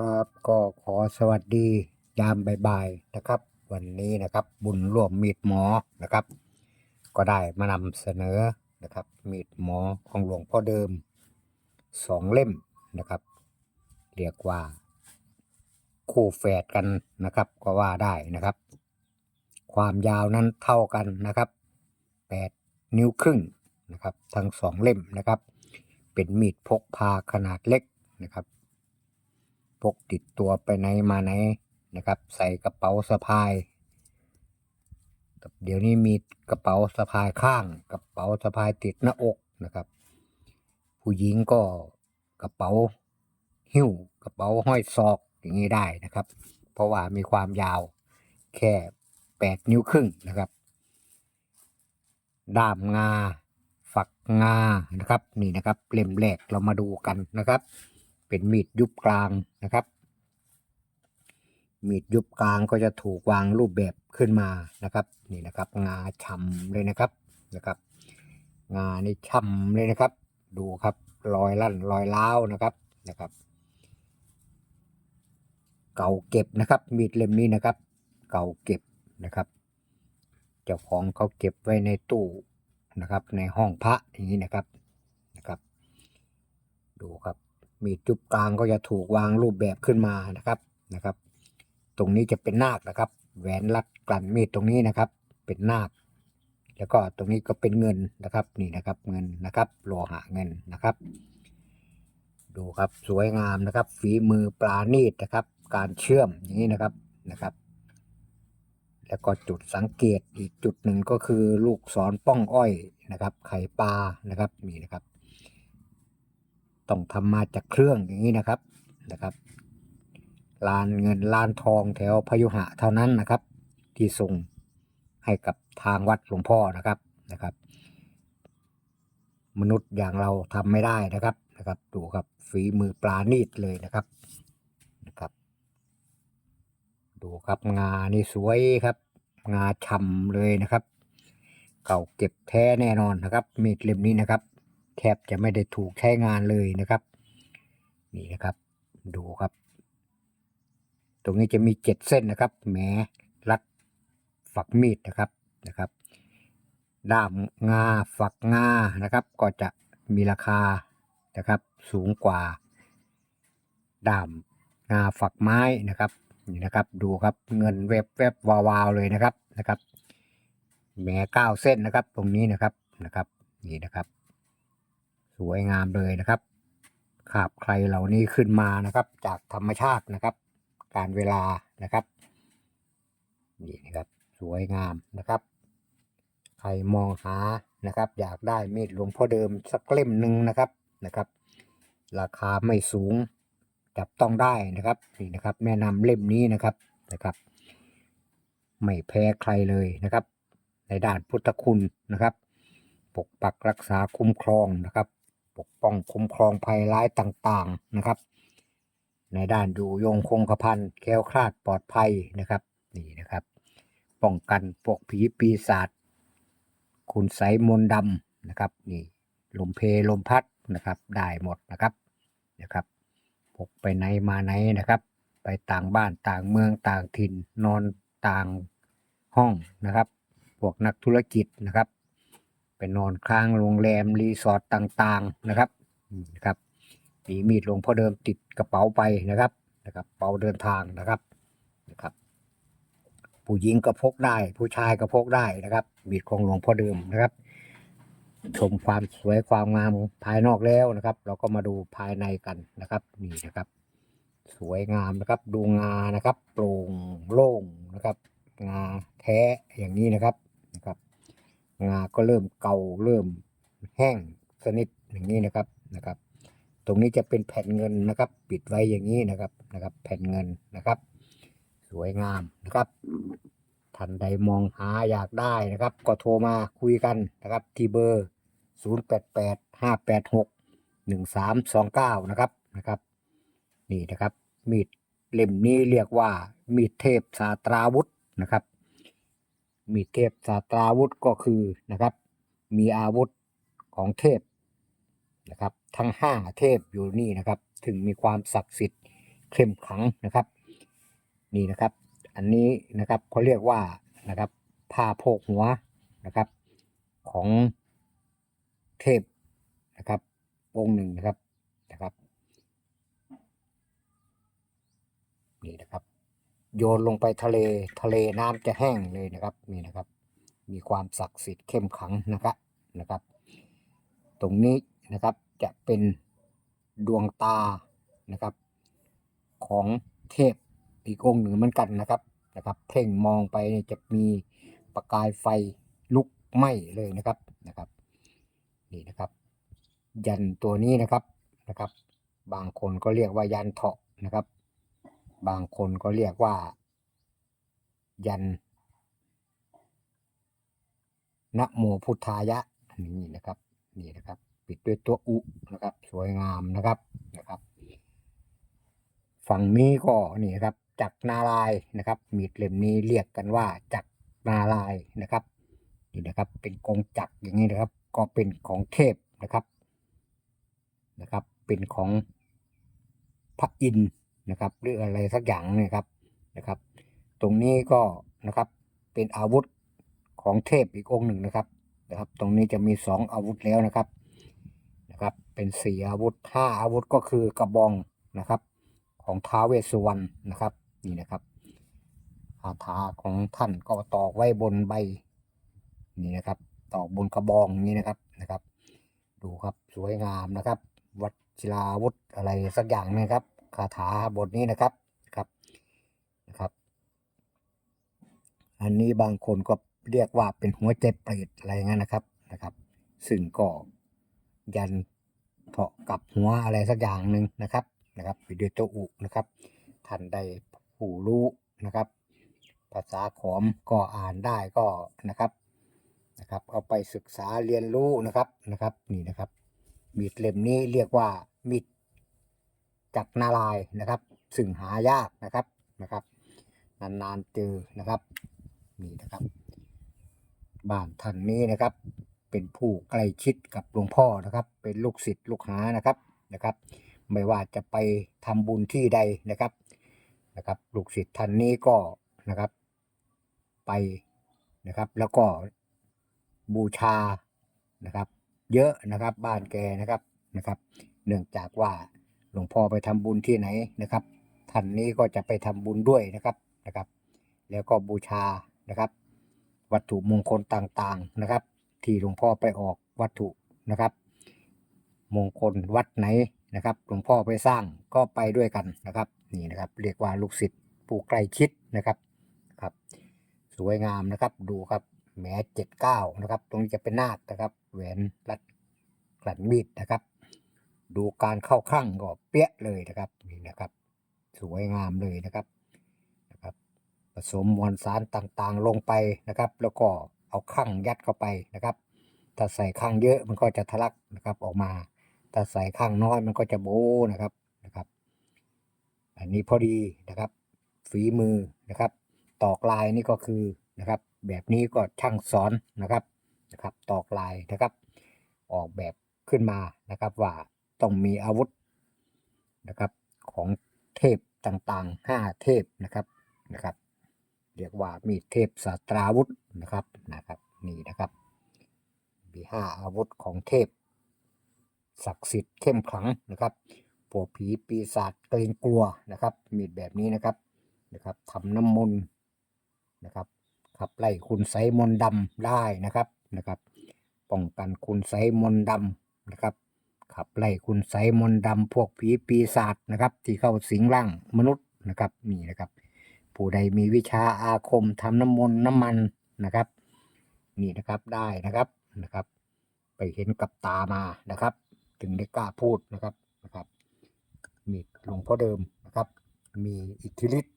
ครับก็ขอสวัสดียามบ่ายๆนะครับ วันนี้นะครับบุญร่วมมีดหมอนะครับ ก็ได้มานำเสนอนะครับ มีดหมอของหลวงพ่อเดิมสองเล่มนะครับ เรียกว่า คู่แฝดกันนะครับ ก็ว่าได้นะครับ ความยาวนั้นเท่ากันนะครับ8นิ้วครึ่งนะครับ ทั้งสองเล่มนะครับ เป็นมีดพกพาขนาดเล็กนะครับ พกติดตัวไปไหนมาไหนนะครับ ใส่กระเป๋าสะพาย เดี๋ยวนี้มีกระเป๋าสะพายข้าง กระเป๋าสะพายติดหน้าอกนะครับ ผู้หญิงก็กระเป๋าหิ้วกระเป๋าห้อยศอกอย่างนี้ได้นะครับ เพราะว่ามีความยาวแค่แปดนิ้วครึ่งนะครับ ด้ามงา ฝักงานะครับ นี่นะครับเล่มแรกเรามาดูกันนะครับ เป็นมีดยุบกลางนะครับ มีดยุบกลางก็จะถูกวางรูปแบบขึ้นมานะครับนี่นะครับ งาช่ำเลยนะครับนะครับ งานี่ช่ำเลยนะครับ ดูครับรอยลั่นรอยล้าวนะครับนะครับ เก่าเก็บนะครับ มีดเล่มนี้นะครับ เก่าเก็บนะครับ เจ้าของเขาเก็บไว้ในตู้นะครับ ในห้องพระอย่างนี้นะครับนะครับ ดูครับ มีดจุบกลางก็จะถูกวางรูปแบบขึ้นมานะครับนะครับ ตรงนี้จะเป็นนาคนะครับ แหวนรัดกลั่นมีดตรงนี้นะครับ เป็นนาค แล้วก็ตรงนี้ก็เป็นเงินนะครับนี่นะครับเงินนะครับโลหะเงินนะครับ ดูครับสวยงามนะครับ ฝีมือปราณีตนะครับ การเชื่อมอย่างนี้นะครับนะครับแล้วก็จุดสังเกตอีกจุดหนึ่งก็คือลูกศรป้องอ้อยนะครับ ไข่ปลานะครับนี่นะครับ ต้องทำมาจากเครื่องอย่างนี้นะครับนะครับลานเงินลานทองแถวพยุหะเท่านั้นนะครับ ที่ส่งให้กับทางวัดหลวงพ่อนะครับนะครับ มนุษย์อย่างเราทำไม่ได้นะครับนะครับ ดูครับฝีมือปราณีตเลยนะครับนะครับ ดูครับงานี่สวยครับ งาฉ่ำเลยนะครับ เก่าเก็บแท้แน่นอนนะครับมีดเล่มนี้นะครับ แทบจะไม่ได้ถูกใช้งานเลยนะครับ นี่นะครับดูครับ ตรงนี้จะมีเจ็ดเส้นนะครับแหมรัดฝักมีดนะครับนะครับ ด้ามงาฝักงานะครับ ก็จะมีราคานะครับ สูงกว่า ด้ามงาฝักไม้นะครับนี่นะครับดูครับเงินแวบแวบวาวาวๆเลยนะครับนะครับแหมเก้าเส้นนะครับ ตรงนี้นะครับนะครับ นี่นะครับ สวยงามเลยนะครับขาบใครเหล่านี้ขึ้นมานะครับ จากธรรมชาตินะครับ การเวลานะครับนี่นะครับสวยงามนะครับ ใครมองหานะครับ อยากได้มีดหลวงพ่อเดิมสักเล่มหนึ่งนะครับนะครับ ราคาไม่สูงจับต้องได้นะครับนี่นะครับแนะนำเล่มนี้นะครับนะครับ ไม่แพ้ใครเลยนะครับ ในด้านพุทธคุณนะครับ ปกปักรักษาคุ้มครองนะครับ ปกป้องคุ้มครองภัยร้ายต่างๆนะครับ ในด้านอยู่ยงคงกระพันแคล้วคลาดปลอดภัยนะครับนี่นะครับ ป้องกันพวกผีปีศาจคุณไสยมนดำนะครับนี่ลมเพลลมพัดนะครับ ได้หมดนะครับนะครับพกไปไหนมาไหนนะครับ ไปต่างบ้านต่างเมืองต่างถิ่นนอนต่างห้องนะครับ พวกนักธุรกิจนะครับ ไปนอนค้างโรงแรมรีสอร์ทต่างๆนะครับนะครับมีมีดหลวงพ่อเดิมติดกระเป๋าไปนะครับนะครับกระเป๋าเดินทางนะครับนะครับ ผู้หญิงก็พกได้ ผู้ชายก็พกได้นะครับมีดของหลวงพ่อเดิมนะครับ ชมความสวยความงามภายนอกแล้วนะครับ เราก็มาดูภายในกันนะครับนี่นะครับ สวยงามนะครับ ดูงานะครับ โปร่งโล่งนะครับ งาแท้อย่างนี้นะครับ งาก็เริ่มเก่าเริ่มแห้งสนิทอย่างนี้นะครับนะครับ ตรงนี้จะเป็นแผ่นเงินนะครับ ปิดไว้อย่างนี้นะครับนะครับ แผ่นเงินนะครับ สวยงามนะครับท่านใดมองหาอยากได้นะครับ ก็โทรมาคุยกันนะครับ ที่เบอร์ 0 8 8 5 8 6 1 3 2 9 นะครับนะครับ นี่นะครับ มีดเล่มนี้เรียกว่ามีดเทพสาตราวุธนะครับ มีเทพสาตราวุธก็คือนะครับ มีอาวุธของเทพนะครับ ทั้งห้าเทพอยู่นี่นะครับ ถึงมีความศักดิ์สิทธิ์เข้มขังนะครับ นี่นะครับ อันนี้นะครับเขาเรียกว่านะครับผ้าโพกหัวนะครับ ของเทพนะครับองค์หนึ่งนะครับนะครับ นี่นะครับ โยนลงไปทะเลทะเลน้ำจะแห้งเลยนะครับนี่นะครับ มีความศักดิ์สิทธิ์เข้มขังนะครับนะครับ ตรงนี้นะครับจะเป็นดวงตานะครับ ของเทพอีกองค์หนึ่งเหมือนกันนะครับนะครับ เพ่งมองไปเนี่ยจะมีประกายไฟลุกไหม้เลยนะครับนะครับนี่นะครับ ยันตัวนี้นะครับนะครับ บางคนก็เรียกว่ายันเถาะนะครับ บางคนก็เรียกว่า ยันนะโมพุทธายะนี่นะครับนี่นะครับ ปิดด้วยตัวอุนะครับ สวยงามนะครับนะครับ ฝั่งนี้ก็นี่นะครับจักรนารายนะครับ มีดเล่มนี้เรียกกันว่าจักรนารายนะครับนี่นะครับ เป็นกงจักรอย่างนี้นะครับ ก็เป็นของเทพนะครับนะครับ เป็นของพระอินทร์ นะครับ หรืออะไรสักอย่างเนะครับนะครับ ตรงนี้ก็นะครับเป็นอาวุธของเทพอีกองค์หนึ่งนะครับนะครับ ตรงนี้จะมีสองอาวุธแล้วนะครับนะครับ เป็นสี่อาวุธห้าอาวุธก็คือกระบองนะครับ ของท้าเวสสุวรรณนะครับนี่นะครับคาถาของท่านก็ตอกไว้บนใบนี่นะครับ ตอกบนกระบองนี้นะครับนะครับ ดูครับสวยงามนะครับ วัชิราวุธอะไรสักอย่างนะครับ คาถาบทนี้นะครับครับนะครับ อันนี้บางคนก็เรียกว่าเป็นหัวใจเปรตอะไรเงี้ยนะครับนะครับ ซึ่งก็ยันเถาะกับหัวอะไรสักอย่างหนึ่งนะครับนะครับปิดด้วยตัวอุนะครับท่านใดผู้รู้นะครับ ภาษาขอมก็อ่านได้ก็นะครับนะครับ เอาไปศึกษาเรียนรู้นะครับนะครับนี่นะครับมีดเล่มนี้เรียกว่ามีด จักนารายนะครับ ซึ่งหายากนะครับนะครับ นานๆเจอนะครับนี่นะครับ บ้านท่านนี้นะครับ เป็นผู้ใกล้ชิดกับหลวงพ่อนะครับ เป็นลูกศิษย์ลูกหานะครับนะครับ ไม่ว่าจะไปทำบุญที่ใดนะครับนะครับ ลูกศิษย์ท่านนี้ก็นะครับ ไปนะครับ แล้วก็บูชานะครับ เยอะนะครับบ้านแกนะครับนะครับ เนื่องจากว่า หลวงพ่อไปทำบุญที่ไหนนะครับท่านนี้ก็จะไปทำบุญด้วยนะครับนะครับ แล้วก็บูชานะครับ วัตถุมงคลต่างๆนะครับ ที่หลวงพ่อไปออกวัตถุนะครับ มงคลวัดไหนนะครับหลวงพ่อไปสร้างก็ไปด้วยกันนะครับนี่นะครับ เรียกว่าลูกศิษย์ผู้ใกล้ชิดนะครับครับ สวยงามนะครับดูครับแหมเจ็ดเก้านะครับ ตรงนี้จะเป็นนาคนะครับแหวนรัดกลั่นมีดนะครับ ดูการเข้าข้างก็เปี้ยเลยนะครับนี่นะครับ สวยงามเลยนะครับนะครับ ผสมมวลสารต่างๆลงไปนะครับ แล้วก็เอาข้างยัดเข้าไปนะครับถ้าใส่ข้างเยอะมันก็จะทะลักนะครับออกมาถ้าใส่ข้างน้อยมันก็จะโบนะครับนะครับ อันนี้พอดีนะครับ ฝีมือนะครับ ตอกลายนี่ก็คือนะครับ แบบนี้ก็ช่างสอนนะครับนะครับ ตอกลายนะครับ ออกแบบขึ้นมานะครับว่า ต้องมีอาวุธนะครับของเทพต่างๆห้าเทพนะครับนะครับ เรียกว่ามีเทพสตราวุธนะครับนะครับนี่นะครับมีห้าอาวุธของเทพ ศักดิ์สิทธิ์เข้มขลังนะครับพวกผีปีศาจเกรงกลัวนะครับ มีดแบบนี้นะครับนะครับทำน้ำมนต์นะครับขับไล่คุณไสมนต์ดำได้นะครับนะครับ ป้องกันคุณไสมนต์ดำนะครับ ขับไล่คุณไสมนดำพวกผีปีศาจนะครับ ที่เข้าสิงร่างมนุษย์นะครับนี่นะครับ ผู้ใดมีวิชาอาคมทำน้ำมนต์น้ำมันนะครับ นี่นะครับได้นะครับนะครับ ไปเห็นกับตามานะครับ ถึงได้กล้าพูดนะครับนะครับมีหลวงพ่อเดิมนะครับ มีอิทธิฤทธิ์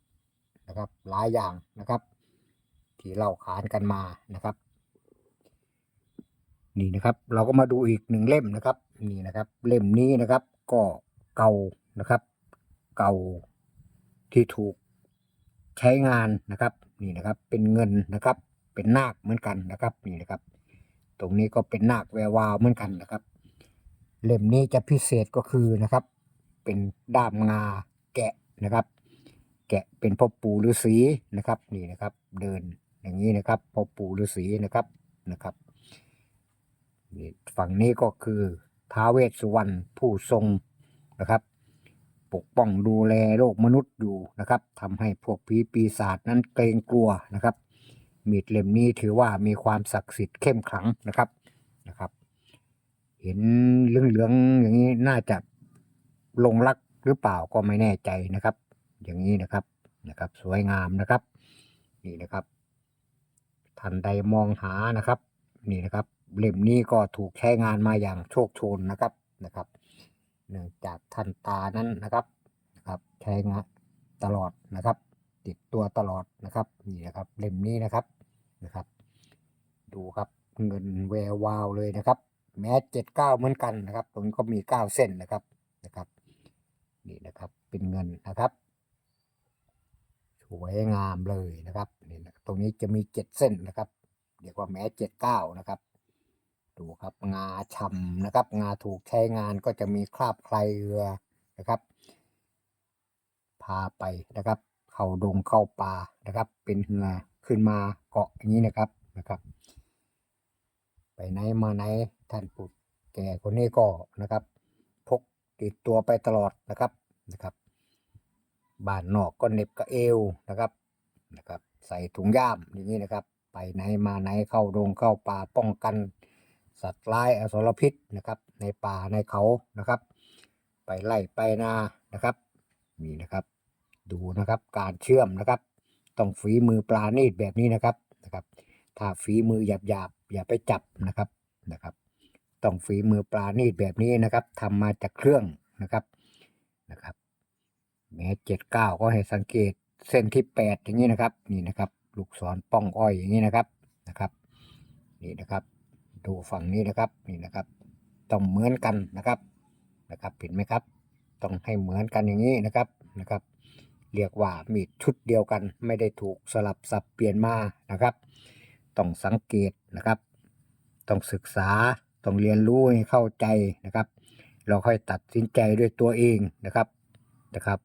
นะครับหลายอย่างนะครับ ที่เล่าขานกันมานะครับ นี่นะครับ เราก็มาดูอีกหนึ่งเล่มนะครับ นี่นะครับ เล่มนี้นะครับ ก็เก่านะครับ เก่าที่ถูกใช้งานนะครับ นี่นะครับ เป็นเงินนะครับ เป็นนาคเหมือนกันนะครับ นี่นะครับ ตรงนี้ก็เป็นนาคแวววาวเหมือนกันนะครับ เล่มนี้จะพิเศษก็คือนะครับ เป็นด้ามงาแกะนะครับ แกะเป็นพ่อปู่ฤาษีนะครับ นี่นะครับ เดินอย่างนี้นะครับพ่อปู่ฤาษีนะครับนะครับนี่ฝั่งนี้ก็คือ ท้าเวสสุวรรณผู้ทรงนะครับ ปกป้องดูแลโลกมนุษย์อยู่นะครับทำให้พวกผีปีศาจนั้นเกรงกลัวนะครับ มีดเล่มนี้ถือว่ามีความศักดิ์สิทธิ์เข้มขลังนะครับนะครับ เห็นเหลืองๆอย่างนี้น่าจะลงรักหรือเปล่าก็ไม่แน่ใจนะครับ อย่างนี้นะครับนะครับ สวยงามนะครับ นี่นะครับท่านใดมองหานะครับ นี่นะครับ เล่มนี้ก็ถูกใช้งานมาอย่างโชคโชนนะครับนะครับ เนื่องจากท่านตานั้นนะครับนะครับใช้งานตลอดนะครับ ติดตัวตลอดนะครับนี่นะครับเล่มนี้นะครับนะครับ ดูครับเงินแวววาวเลยนะครับ แม้เจ็ดเก้าเหมือนกันนะครับตรงนี้ก็มีเก้าเส้นนะครับนะครับนี่นะครับเป็นเงินนะครับสวยงามเลยนะครับนี่นะตรงนี้จะมีเจ็ดเส้นนะครับ เรียกว่าแม้เจ็ดเก้านะครับ ดูครับงาฉ่ำนะครับ งาถูกใช้งานก็จะมีคราบใครเรือนะครับ พาไปนะครับ เข้าดงเข้าป่านะครับ เป็นเหือขึ้นมาเกาะอย่างนี้นะครับนะครับ ไปไหนมาไหนท่านปู่แก่คนนี้ก็นะครับพกติดตัวไปตลอดนะครับนะครับบ้านนอกก็เน็บกับเอวนะครับนะครับ ใส่ถุงย่ามอย่างนี้นะครับ ไปไหนมาไหนเข้าดงเข้าป่าป้องกัน สัตว์ร้ายอสรพิษนะครับ ในป่าในเขานะครับ ไปไล่ไปนานะครับนี่นะครับ ดูนะครับการเชื่อมนะครับ ต้องฝีมือปลาณีตแบบนี้นะครับนะครับ ถ้าฝีมือหยาบหยาบอย่าไปจับนะครับนะครับ ต้องฝีมือปลาณีตแบบนี้นะครับทำมาจากเครื่องนะครับนะครับแม้เจ็ดเก้าก็ให้สังเกตเส้นที่แปดอย่างนี้นะครับ นี่นะครับ ลูกศรป้องอ้อยอย่างนี้นะครับนะครับ นี่นะครับ ดูฝั่งนี้นะครับนี่นะครับ ต้องเหมือนกันนะครับนะครับเห็นไหมครับ ต้องให้เหมือนกันอย่างนี้นะครับนะครับ เรียกว่ามีดชุดเดียวกัน ไม่ได้ถูกสลับสับเปลี่ยนมานะครับ ต้องสังเกตนะครับ ต้องศึกษาต้องเรียนรู้ให้เข้าใจนะครับ เราค่อยตัดสินใจด้วยตัวเองนะครับนะครับ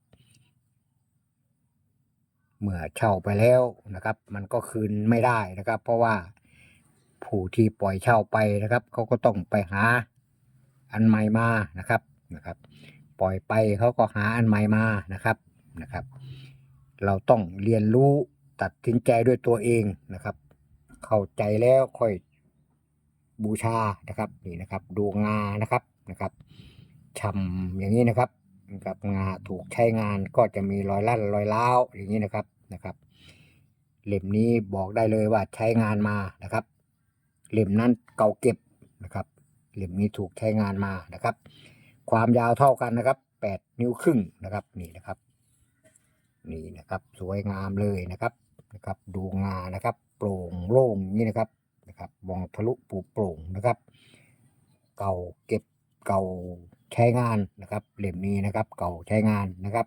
เมื่อเช่าไปแล้วนะครับ มันก็คืนไม่ได้นะครับ เพราะว่า ผู้ที่ปล่อยเช่าไปนะครับเขาก็ต้องไปหาอันใหม่มานะครับนะครับ ปล่อยไปเขาก็หาอันใหม่มานะครับนะครับ เราต้องเรียนรู้ตัดสินใจด้วยตัวเองนะครับ เข้าใจแล้วค่อยบูชานะครับนี่นะครับดูงานะครับนะครับชำอย่างนี้นะครับกับงาถูกใช้งานก็จะมีรอยลั่นรอยร้าวอย่างนี้นะครับนะครับ เล่มนี้บอกได้เลยว่าใช้งานมานะครับ เล่มนั้นเก่าเก็บนะครับเล่มนี้ถูกใช้งานมานะครับ ความยาวเท่ากันนะครับแปดนิ้วครึ่งนะครับนี่นะครับ นี่นะครับ สวยงามเลยนะครับนะครับ ดูงานะครับ โปร่งโล่งนี่นะครับนะครับมองทะลุปูโปร่งนะครับ เก่าเก็บเก่าใช้งานนะครับเล่มนี้นะครับ เก่าใช้งานนะครับ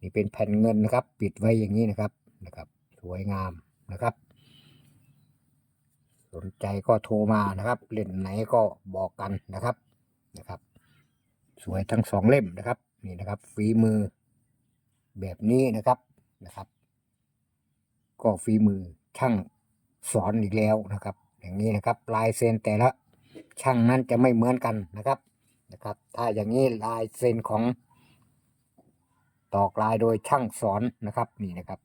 นี่เป็นแผ่นเงินนะครับ ปิดไว้อย่างนี้นะครับนะครับ สวยงามนะครับ นใจก็โทรมานะครับเล่มไหนก็บอกกันนะครับนะครับ สวยทั้งสองเล่มนะครับนี่นะครับฝีมือแบบนี้นะครับนะครับ ก็ฝีมือช่างสอนอีกแล้วนะครับ อย่างนี้นะครับลายเซ็นแต่ละช่างนั้นจะไม่เหมือนกันนะครับนะครับ ถ้าอย่างนี้ลายเซ็นของตอกลายโดยช่างสอนนะครับนี่นะครับ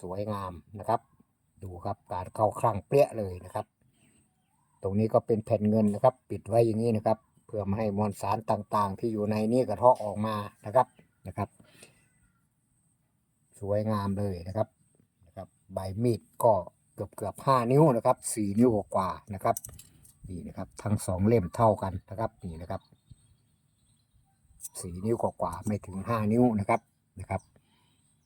สวยงามนะครับ ดูครับการเข้าคลั่งเปรี้ยเลยนะครับ ตรงนี้ก็เป็นแผ่นเงินนะครับ ปิดไว้อย่างนี้นะครับ เพื่อไม่ให้มวลสารต่างๆ ที่อยู่ในนี้กระเทาะออกมานะครับนะครับ สวยงามเลยนะครับนะครับ ใบมีดก็เกือบเกือบห้านิ้วนะครับสี่นิ้วกว่านะครับนี่นะครับ ทั้งสองเล่มเท่ากันนะครับนี่นะครับสี่นิ้วกว่าไม่ถึงห้านิ้วนะครับนะครับ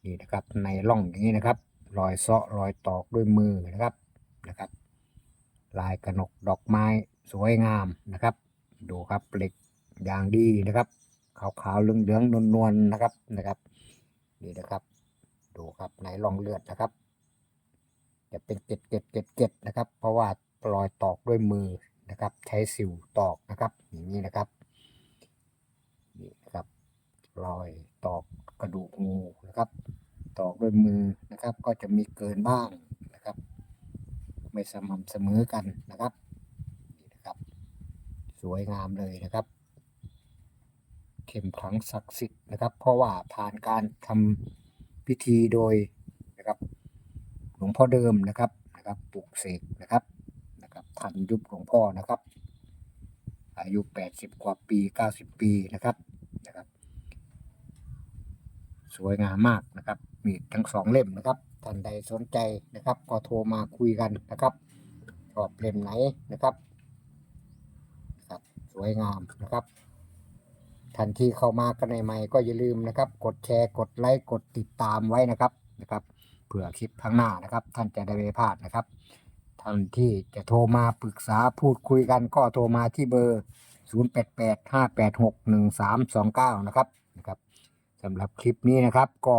นี่นะครับในร่องอย่างนี้นะครับ รอยเซาะรอยตอกด้วยมือนะครับนะครับ ลายกระหนกดอกไม้สวยงามนะครับ ดูครับเหล็กอย่างดีนะครับ ขาวๆเหลืองๆนวลๆนะครับนะครับนี่นะครับ ดูครับในร่องเลือดนะครับ จะเป็นเก็ดเก็ดเก็ดเก็ดนะครับ เพราะว่ารอยตอกด้วยมือนะครับ ใช้สิวตอกนะครับ อย่างนี้นะครับนี่นะครับรอยตอกกระดูกงูนะครับ ตอกด้วยมือนะครับ ก็จะมีเกินบ้างนะครับ ไม่สม่ำเสมอกันนะครับนี่นะครับ สวยงามเลยนะครับ เข้มขลังศักดิ์สิทธิ์นะครับ เพราะว่าผ่านการทำพิธีโดยนะครับ หลวงพ่อเดิมนะครับนะครับปลุกเสกนะครับนะครับทันยุคหลวงพ่อนะครับ อายุ 80 กว่าปี 90 ปีนะครับนะครับ สวยงามมากนะครับ มีทั้งสองเล่มนะครับท่านใดสนใจนะครับ ก็โทรมาคุยกันนะครับชอบเล่มไหนนะครับครับ สวยงามนะครับท่านที่เข้ามากันใหม่ๆก็อย่าลืมนะครับ กดแชร์กดไลค์กดติดตามไว้นะครับนะครับเผื่อคลิปข้างหน้านะครับ ท่านจะได้ไม่พลาดนะครับท่านที่จะโทรมาปรึกษาพูดคุยกันก็โทรมาที่เบอร์ 0885861329 นะครับนะครับสำหรับคลิปนี้นะครับก็